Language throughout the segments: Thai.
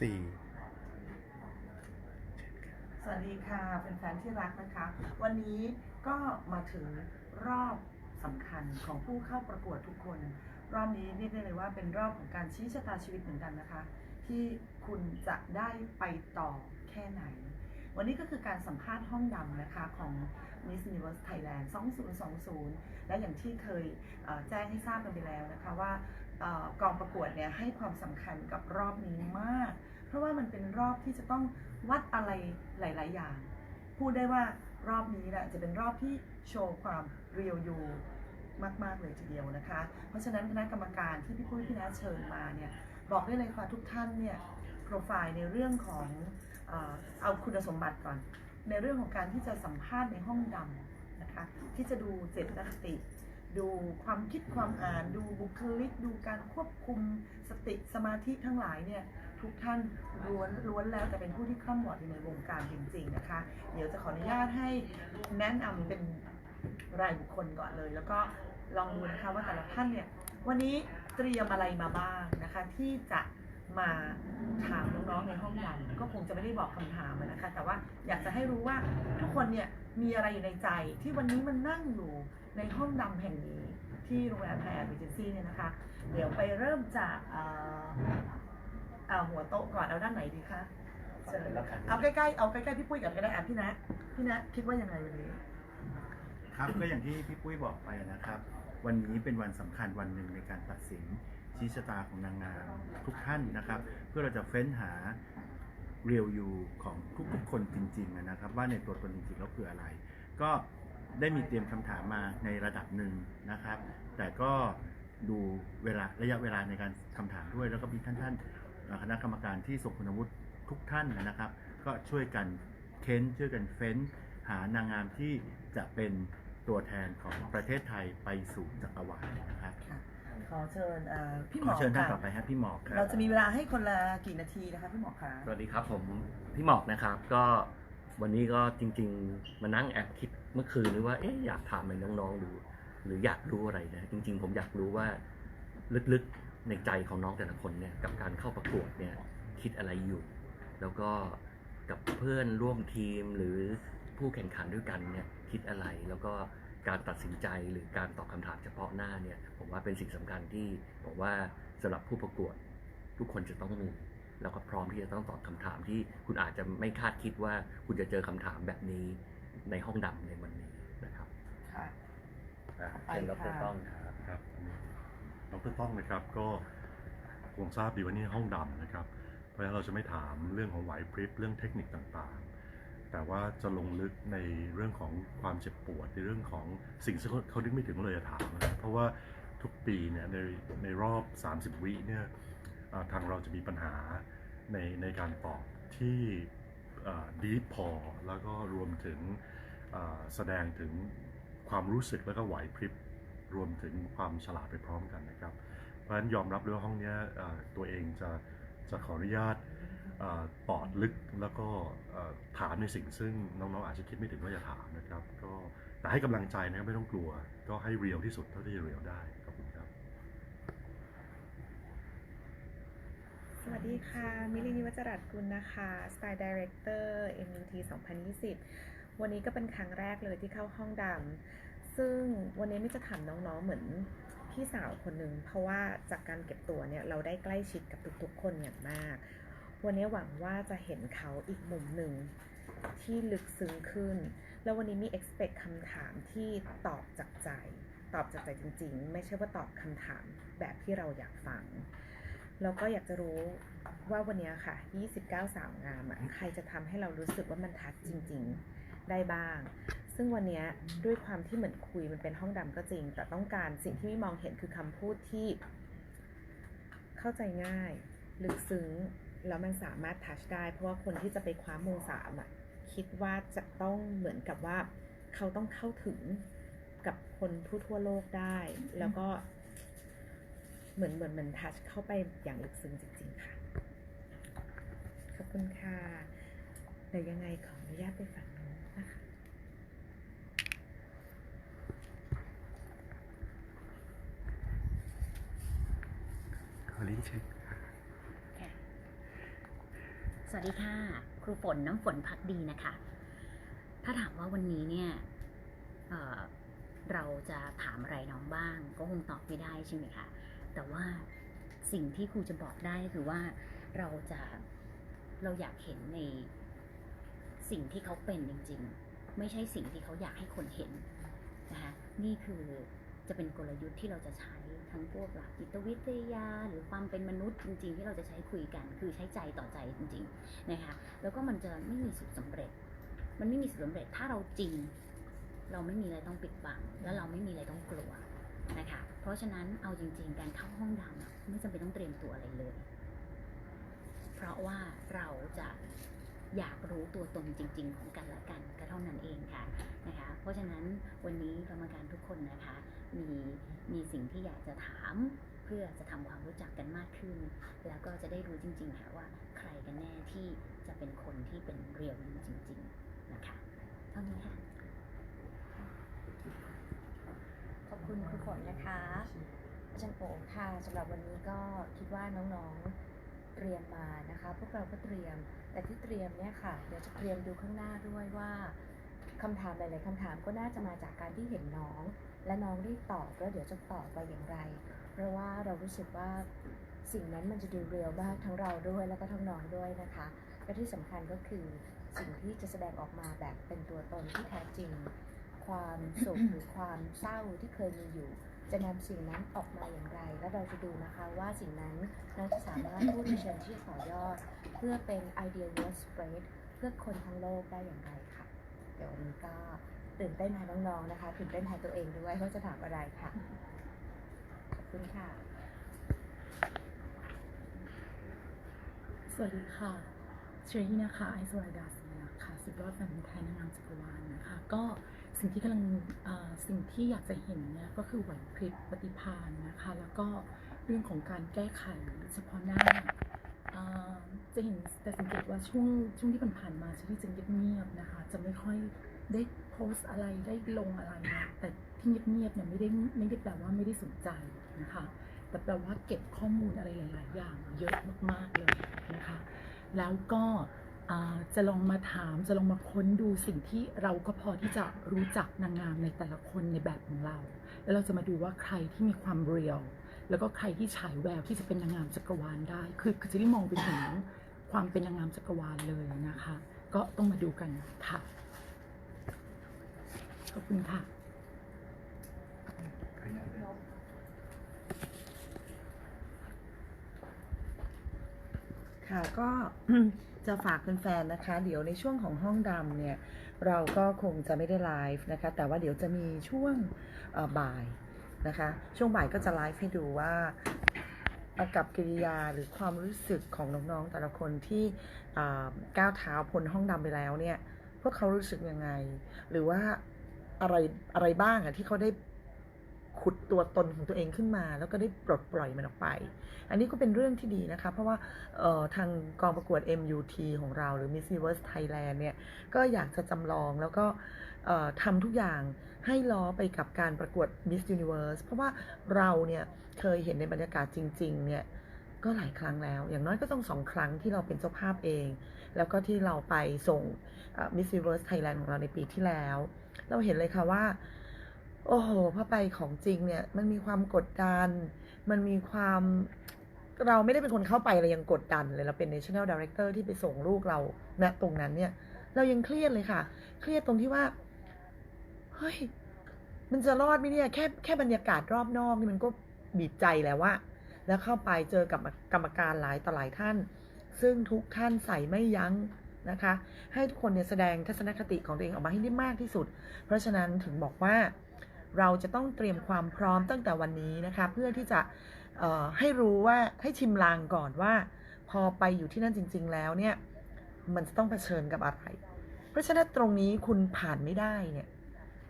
สี่สวัสดีค่ะเป็นแฟนๆที่รักนะคะ วันนี้ก็มาถึงรอบสำคัญของผู้เข้าประกวดทุกคน รอบนี้เรียกได้เลยว่าเป็นรอบของการชี้ชะตาชีวิตเหมือนกันนะคะ ที่คุณจะได้ไปต่อแค่ไหน วันนี้ก็คือการสัมภาษณ์ห้องดำนะคะของ Miss Universe Thailand 2020 และอย่างที่เคยแจ้งให้ทราบกันไปแล้วนะคะว่า กองประกวดเนี่ยให้ความสำคัญกับรอบนี้มาก เพราะว่ามันเป็นรอบที่จะต้องวัดอะไรหลาย ๆ อย่าง พูดได้ว่ารอบนี้แหละจะเป็นรอบที่โชว์ความเรียวยูมาก ๆ เลยทีเดียวนะคะ เพราะฉะนั้นคณะกรรมการที่พี่ปุ้ยพี่นัทเชิญมาเนี่ยบอกได้เลยค่ะทุกท่านเนี่ยโปรไฟล์ในเรื่องของเอ่อเอาคุณสมบัติก่อน ในเรื่องของการที่จะสัมภาษณ์ในห้องดำนะคะที่จะดูเจตนคติ ดูความคิดความอ่านดูบุคลิก ดูการควบคุมสติสมาธิทั้งหลายเนี่ยทุกท่านล้วนล้วนแล้วแต่เป็นผู้ที่คร่ำวอดอยู่ในวงการจริง ๆนะคะ เดี๋ยวจะขออนุญาตให้แนะนำเป็นรายบุคคลก่อนเลย แล้วก็ลองดูนะคะว่าแต่ละท่านเนี่ยวันนี้เตรียมอะไรมาบ้างนะคะ ที่จะ มาถามน้องๆในห้องดำก็คงจะไม่ได้บอกคำถามอะนะคะ แต่ว่าอยากจะให้รู้ว่าทุกคนเนี่ยมีอะไรอยู่ในใจที่วันนี้มันนั่งอยู่ในห้องดำแห่งนี้ ที่โรงแรมไทยแอนด์รีเจนซี่เนี่ยนะคะ เดี๋ยวไปเริ่มจากเอ่อเอาหัวโต๊ะก่อนเอาด้านไหนดีคะเชิญเอาใกล้ๆเอาใกล้ๆพี่ปุ้ยกับก็ได้อะพี่นะพี่นะคิดว่ายังไงวันนี้ครับก็อย่างที่พี่ปุ้ยบอกไปนะครับ วันนี้เป็นวันสำคัญวันหนึ่งในการตัดสิน ชี้ชะตาของนางงามทุกท่านนะครับ เพื่อเราจะเฟ้นหาเรียลยูของทุกๆคนจริงๆนะครับ ว่าในตัวตนจริงๆแล้วคืออะไร ก็ได้มีเตรียมคำถามมาในระดับหนึ่งนะครับ แต่ก็ดูเวลาระยะเวลาในการคำถามด้วย แล้วก็มีท่านๆคณะกรรมการที่ส่งคุณวุฒิทุกท่านนะครับ ก็ช่วยกันเค้นช่วยกันเฟ้น หานางงามที่จะเป็นตัวแทนของประเทศไทยไปสู่จักรวาลนะครับ ขอเชิญเอ่อพี่หขมออเชิญท่านค่ะต่อไปฮะพี่หมอกครัเราบจะมีเวลาให้คนละกี่นาทีนะคะพี่หมอคะสวัสดีครับผมพี่หมอกนะครับ ก็วันนี้ก็จริง ๆ มานั่งแอบคิดเมื่อคืนนี้ว่าเอ๊ะอยากถามอะไรน้องๆดูหรืออยากรู้อะไรนะจริง ๆ ผมอยากรู้ว่าลึกๆในใจของน้องแต่ละคนเนี่ยกับการเข้าประกวดเนี่ยคิดอะไรอยู่ แล้วก็กับเพื่อนร่วมทีมหรือผู้แข่งขันด้วยกันเนี่ยคิดอะไรแล้วก็ การตัดสินใจหรือการตอบคำถามเฉพาะหน้าเนี่ยผมว่าเป็นสิ่งสำคัญที่ผมว่าสำหรับผู้ประกวดทุกคนจะต้องมีแล้วก็พร้อมที่จะต้องตอบคำถามที่คุณอาจจะไม่คาดคิดว่าคุณจะเจอคำถามแบบนี้ในห้องดำในวันนี้นะครับค่ะอะไปเชิญดค่ะรต้องครับครับอันนี้ดรต้องนะครับก็คงทราบดีว่านี่ห้องดำนะครับ เพราะฉะนั้นเราจะไม่ถามเรื่องของไหวพริบเรื่องเทคนิคต่างๆ แต่ว่าจะลงลึกในเรื่องของความเจ็บปวดในเรื่องของสิ่งที่เขาดึกไม่ถึงเลยจะถามนะครับเพราะว่าทุกปีเนี่ยในในรอบ 30 วิเนี่ยทางเราจะมีปัญหาในในการตอบที่ดีพอ แล้วก็รวมถึงแสดงถึงความรู้สึกแล้วก็ไหวพริบรวมถึงความฉลาดไปพร้อมกันนะครับ เพราะฉะนั้นยอมรับเลยว่าห้องนี้ตัวเองจะจะขออนุญาต เอ่อตอดลึกแล้วก็ถามในสิ่งซึ่งน้องๆอาจจะคิดไม่ถึงว่าจะถามนะครับ ก็แต่ให้กำลังใจนะครับไม่ต้องกลัว ก็ให้เรียลที่สุดเท่าที่จะเรียลได้ขอบคุณครับ สวัสดีค่ะ มิลินิวัจรัตน์กุลนะคะ Style Director MUT 2020 วันนี้ก็เป็นครั้งแรกเลยที่เข้าห้องดำซึ่งวันนี้ไม่จะถามน้องๆเหมือนพี่สาวคนหนึ่งเพราะว่าจากการเก็บตัวเนี่ยเราได้ใกล้ชิดกับทุกๆคนอย่างมาก วันนี้หวังว่าจะเห็นเขาอีกมุมหนึ่งที่ลึกซึ้งขึ้น แล้ววันนี้มี expect คำถามที่ตอบจากใจ ตอบจากใจจริง ๆ ไม่ใช่ว่าตอบคำถามแบบที่เราอยากฟัง แล้วก็อยากจะรู้ว่าวันเนี้ยค่ะ 29 สาวงามอะใครจะทำให้เรารู้สึกว่ามันทัดจริง ๆ ได้บ้าง ซึ่งวันเนี้ยด้วยความที่เหมือนคุยมันเป็นห้องดำก็จริง แต่ต้องการสิ่งที่ไม่มองเห็นคือคำพูดที่ เข้าใจง่าย ลึกซึ้ง แล้วมันสามารถทัชได้ เพราะว่าคนที่จะไปคว้ามงสามอะคิดว่าจะต้องเหมือนกับว่า เขาต้องเข้าถึงกับคนทั่วโลกได้ แล้วก็ เหมือนเหมือนเหมือนทัชเข้าไปอย่างลึกซึ้งจริง ๆ ค่ะ ขอบคุณค่ะเดี๋ยวยังไงขออนุญาตไปฝั่งนู้นนะคะขอลิ้นเช็ค สวัสดีค่ะ ครูฝนน้ำฝนพักดีนะคะ ถ้าถามว่าวันนี้เนี่ยเเราจะถามอะไรน้องบ้าง ก็คงตอบไม่ได้ใช่ไหมคะ แต่ว่าสิ่งที่ครูจะบอกได้คือว่าเราจะเราอยากเห็นในสิ่งที่เขาเป็นจริง ๆ ไม่ใช่สิ่งที่เขาอยากให้คนเห็นนะคะนี่คือจะเป็นกลยุทธ์ที่เราจะใช้ ทั้งพวกหลักจิตวิทยา หรือความเป็นมนุษย์จริง ๆ ที่เราจะใช้คุยกัน คือใช้ใจต่อใจจริงๆนะคะแล้วก็มันจะไม่มีสูตรสำเร็จ มันไม่มีสูตรสำเร็จถ้าเราจริง เราไม่มีอะไรต้องปิดบังและเราไม่มีอะไรต้องกลัวนะคะเพราะฉะนั้นเอาจริง ๆ การเข้าห้องดำไม่จำเป็นต้องเตรียมตัวอะไรเลย เพราะว่าเราจะอยากรู้ตัวตนจริง ๆ ของกันและกันก็เท่านั้นเองค่ะ เพราะฉะนั้นวันนี้กรรมการทุกคนนะคะ มีมีสิ่งที่อยากจะถามเพื่อจะทำความรู้จักกันมากขึ้น แล้วก็จะได้รู้จริงๆค่ะว่าใครกันแน่ที่จะเป็นคนที่เป็นเรียลจริง ๆนะคะเท่านี้ค่ะขอบคุณครูฝนนะคะอาจารย์โอค่ะสำหรับวันนี้ก็คิดว่าน้องๆเตรียมมานะคะ พวกเราก็เตรียม แต่ที่เตรียมเนี่ยค่ะเดี๋ยวจะเตรียมดูข้างหน้าด้วยว่า คำถามหลาย ๆคำถามก็น่าจะมาจากการที่เห็นน้อง และน้องได้ตอบแล้วเดี๋ยวจะตอบไปอย่างไร เพราะว่าเรารู้สึกว่าสิ่งนั้นมันจะดูเรียลมากทั้งเราด้วยแล้วก็ทั้งน้องด้วยนะคะและที่สำคัญก็คือสิ่งที่จะแสดงออกมาแบบเป็นตัวตนที่แท้จริง ความสุขหรือความเศร้าที่เคยมีอยู่ จะนำสิ่งนั้นออกมาอย่างไร และเราจะดูนะคะว่าสิ่งนั้นเราจะสามารถพูดในเชิงที่ต่อยอด เพื่อเป็น ideal word spread เพื่อคนทั้งโลกได้อย่างไร เดี๋ยววันนี้ก็ตื่นเต้นแทนน้องๆนะคะตื่นเต้นแทนตัวเองด้วยว่าจะถามอะไรค่ะ ขอบคุณค่ะ สวัสดีค่ะเชอรี่นะคะ ไอซ์วรดาเซียค่ะ สุดยอดแฟนไทยนางงามจักรวาลนะคะ ก็สิ่งที่กำลังสิ่งที่อยากจะเห็นเนี่ยก็คือไหวพริบปฏิภาณนะคะ แล้วก็เรื่องของการแก้ไขเฉพาะหน้า จะเห็นแต่สังเกตว่าช่วงช่วงที่ผ่านๆมาเชอรี่จะเงียบๆนะคะ จะไม่ค่อยได้โพสอะไรได้ลงอะไรนะแต่ที่เงียบๆเนี่ยไม่ได้ไม่ได้แปลว่าไม่ได้สนใจนะคะ แต่แปลว่าเก็บข้อมูลอะไรหลาย ๆ อย่างเยอะมากๆเลยนะคะ แล้วก็จะลองมาถามจะลองมาค้นดูสิ่งที่เราก็พอที่จะรู้จักนางงามในแต่ละคนในแบบของเรา แล้วเราจะมาดูว่าใครที่มีความเรียล แล้วก็ใครที่ฉายแววที่จะเป็นนางงามจักรวาลได้ คือคือจะได้มองไปถึงความเป็นนางงามจักรวาลเลยนะคะ ก็ต้องมาดูกันค่ะขอบคุณค่ะค่ะก็จะฝากแฟนๆนะคะ เดี๋ยวในช่วงของห้องดำเนี่ย เราก็คงจะไม่ได้ไลฟ์นะคะ แต่ว่าเดี๋ยวจะมีช่วงบ่าย นะคะ ช่วงบ่ายก็จะไลฟ์ให้ดูว่าอากับกิริยาหรือความรู้สึกของน้องๆ แต่ละคนที่ก้าวเท้าพ้นห้องดำไปแล้วเนี่ย พวกเขารู้สึกยังไง หรือว่าอะไรอะไรบ้างอะที่เขาได้ ขุดตัวตนของตัวเองขึ้นมา แล้วก็ได้ปลดปล่อยมันออกไป อันนี้ก็เป็นเรื่องที่ดีนะคะ เพราะว่าทางกองประกวด MUT ของเราหรือ Miss Universe Thailand เนี่ย ก็อยากจะจำลองแล้วก็ทำทุกอย่างให้ล้อไปกับการประกวด Miss Universe เพราะว่าเราเนี่ยเคยเห็นในบรรยากาศจริง ๆ เนี่ยก็หลายครั้งแล้ว อย่างน้อยก็ต้องสองครั้งที่เราเป็นเจ้าภาพเอง แล้วก็ที่เราไปส่ง Miss Universe Thailand ของเราในปีที่แล้ว เราเห็นเลยค่ะว่า โอ้โหพอไปของจริงเนี่ย มันมีความกดดัน มันมีความเราไม่ได้เป็นคนเข้าไปเรายังกดดันเลยเราเป็น national director ที่ไปส่งลูกเราณตรงนั้นเนี่ย เรายังเครียดเลยค่ะ เครียดตรงที่ว่า เฮ้ย มันจะรอดไหมเนี่ย แค่แค่บรรยากาศรอบนอกนี่มันก็บีบใจแล้วว่า แล้วเข้าไปเจอกับกรรมการหลายต่อหลายท่าน ซึ่งทุกท่านใส่ไม่ยั้งนะคะ ให้ทุกคนเนี่ยแสดงทัศนคติของตัวเองออกมาให้ได้มากที่สุด เพราะฉะนั้นถึงบอกว่า เราจะต้องเตรียมความพร้อมตั้งแต่วันนี้นะคะ เพื่อที่จะให้รู้ว่าให้ชิมลางก่อนว่า พอไปอยู่ที่นั่นจริง ๆ แล้วเนี่ยมันจะต้องเผชิญกับอะไร เพราะฉะนั้นตรงนี้คุณผ่านไม่ได้เนี่ย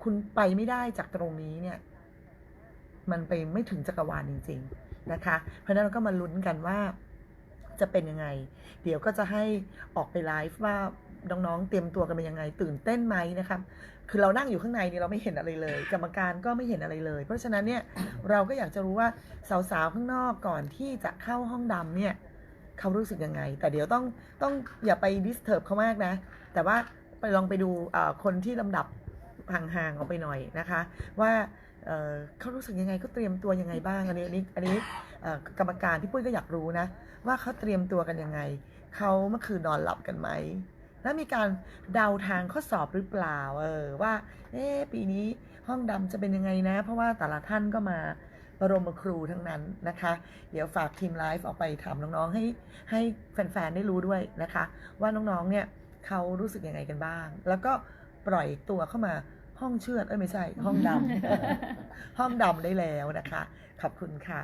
คุณไปไม่ได้จากตรงนี้เนี่ย มันไปไม่ถึงจักรวาลจริง ๆ นะคะ เพราะฉะนั้นเราก็มาลุ้นกันว่าจะเป็นยังไง เดี๋ยวก็จะให้ออกไปไลฟ์ว่า น้องๆ เตรียมตัวกันเป็นยังไง ตื่นเต้นไหมนะครับคือเรานั่งอยู่ข้างในนี่เราไม่เห็นอะไรเลย กรรมการก็ไม่เห็นอะไรเลย เพราะฉะนั้นเนี่ยเราก็อยากจะรู้ว่าสาวๆข้างนอกก่อนที่จะเข้าห้องดำเนี่ยเขารู้สึกยังไง แต่เดี๋ยวต้องต้องอย่าไปดิสเทิร์บเขามากนะ แต่ว่าไปลองไปดูคนที่ลำดับห่างๆออกไปหน่อยนะคะ ว่าเขารู้สึกยังไงเขาเตรียมตัวยังไงบ้างอันนี้อันนี้อันนี้กรรมการที่ปุ้ยก็อยากรู้นะ ว่าเขาเตรียมตัวกันยังไงเขาเมื่อคืนนอนหลับกันไหม แล้วมีการเดาทางข้อสอบหรือเปล่า เออว่า เอ๊ปีนี้ห้องดำจะเป็นยังไงนะ เพราะว่าแต่ละท่านก็มาบรมครูทั้งนั้นนะคะ เดี๋ยวฝากทีมไลฟ์ออกไปถามน้องๆให้ให้แฟนๆได้รู้ด้วยนะคะ ว่าน้องๆเนี่ยเขารู้สึกยังไงกันบ้าง แล้วก็ปล่อยตัวเข้ามาห้องเชือดเอ้ยไม่ใช่ ห้องดำห้องดำได้แล้วนะคะ ขอบคุณค่ะ